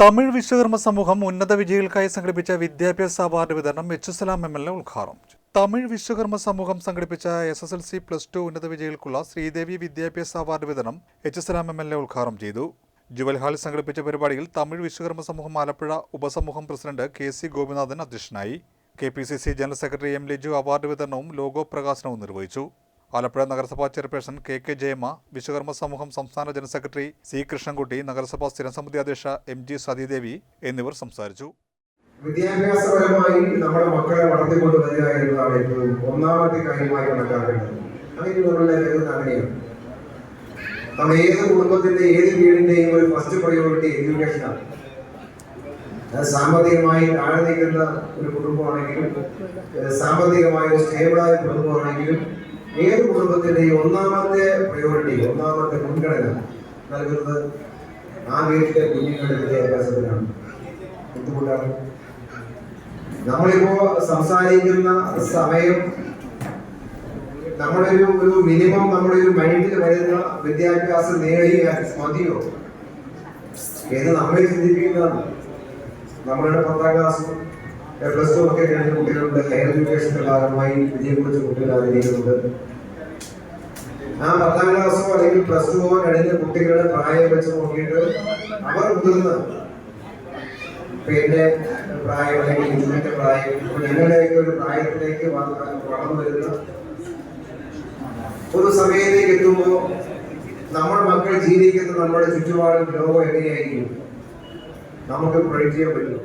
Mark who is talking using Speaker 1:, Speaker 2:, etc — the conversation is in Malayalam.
Speaker 1: തമിഴ് വിശ്വകർമ്മ സമൂഹം ഉന്നത വിജയികൾക്കായി സംഘടിപ്പിച്ച വിദ്യാഭ്യാസ അവാർഡ് വിതരണം H Salam M L A ഉദ്ഘാടനം. തമിഴ് വിശ്വകർമ്മ സമൂഹം സംഘടിപ്പിച്ച S S L C plus two ഉന്നത വിജയികൾക്കുള്ള ശ്രീദേവി വിദ്യാഭ്യാസ അവാർഡ് വിതരണം H Salam M L A ഉദ്ഘാടനം ചെയ്തു. ജുവൽ ഹാളിൽ സംഘടിപ്പിച്ച പരിപാടിയിൽ തമിഴ് വിശ്വകർമ്മ സമൂഹം ആലപ്പുഴ ഉപസമൂഹം പ്രസിഡന്റ് കെ സി ഗോപിനാഥൻ അധ്യക്ഷനായി. K P C C general secretary M Liju award വിതരണവും ലോഗോ പ്രകാശനവും നിർവഹിച്ചു. ആലപ്പുഴ നഗരസഭാ chairperson K K Jayamma Vishwakarma സമൂഹം സംസ്ഥാന ജനറൽ സെക്രട്ടറി സി കൃഷ്ണൻകുട്ടി നഗരസഭാ സ്ഥിരം സമിതി അധ്യക്ഷ എം ജി സതീദേവി എന്നിവർ സംസാരിച്ചു.
Speaker 2: വിദ്യാഭ്യാസപരമായി നമ്മുടെ മക്കളെ വളർത്തിക്കൊണ്ട് വരിക എന്നതാണ് ഏറ്റവും ഒന്നാമത്തെ കാര്യമായി കണക്കാക്കേണ്ടത്. അങ്ങനെ ഏത് കുടുംബത്തിന്റെ ഏത് വീടിന്റെയും ഒരു ഫസ്റ്റ് പ്രയോറിറ്റി എഡ്യൂക്കേഷൻ ആണ്. സാമ്പത്തികമായി താഴെ നിൽക്കുന്ന ഒരു കുടുംബമാണെങ്കിലും സാമ്പത്തികമായി ഒരു സ്റ്റേബിളായ കുടുംബമാണെങ്കിലും ഏത് കുടുംബത്തിന്റെയും ഒന്നാമത്തെ പ്രയോറിറ്റി ഒന്നാമത്തെ മുൻഗണന നൽകുന്നത് ആ വീട്ടിലെ കുഞ്ഞുങ്ങളുടെ വിദ്യാഭ്യാസത്തിനാണ്? എന്തുകൊണ്ടാണ്? നമ്മളിപ്പോ സംസാരിക്കുന്ന സമയം നമ്മുടെ ഒരു മിനിമം നമ്മുടെ ഒരു മൈൻഡിൽ വരുന്ന വിദ്യാഭ്യാസം നേടിയ മതിയോ? എന്ന് നമ്മൾ ചിന്തിപ്പിക്കുന്നതാണ്. നമ്മളുടെ പത്താം ക്ലാസ്സും പ്ലസ് ടു ഒക്കെ കഴിഞ്ഞ കുട്ടികളുണ്ട് ഹയർ എഡ്യൂക്കേഷന്റെ ഭാഗമായി വിജയം കുറിച്ച കുട്ടികൾ ആഗ്രഹിക്കുന്നുണ്ട് ആ പത്താം ക്ലാസ്സോ അല്ലെങ്കിൽ പ്ലസ് ടുവോ കഴിഞ്ഞ കുട്ടികളുടെ പ്രായം വെച്ച് നോക്കിയിട്ട് അവർ മുതിർന്ന പിന്നെ പ്രായം അല്ലെങ്കിൽ ഇതിന്റെ പ്രായം ഞങ്ങളുടെയൊക്കെ ഒരു പ്രായത്തിലേക്ക് വളർന്നു വരുന്ന ഒരു സമയത്തേക്ക് എത്തുമ്പോൾ നമ്മുടെ മക്കൾ ജീവിക്കുന്ന നമ്മുടെ ചുറ്റുപാടും ലോകം എങ്ങനെയായിരിക്കും? നമുക്ക് പ്രൊഡക്റ്റ് ചെയ്യാൻ പറ്റും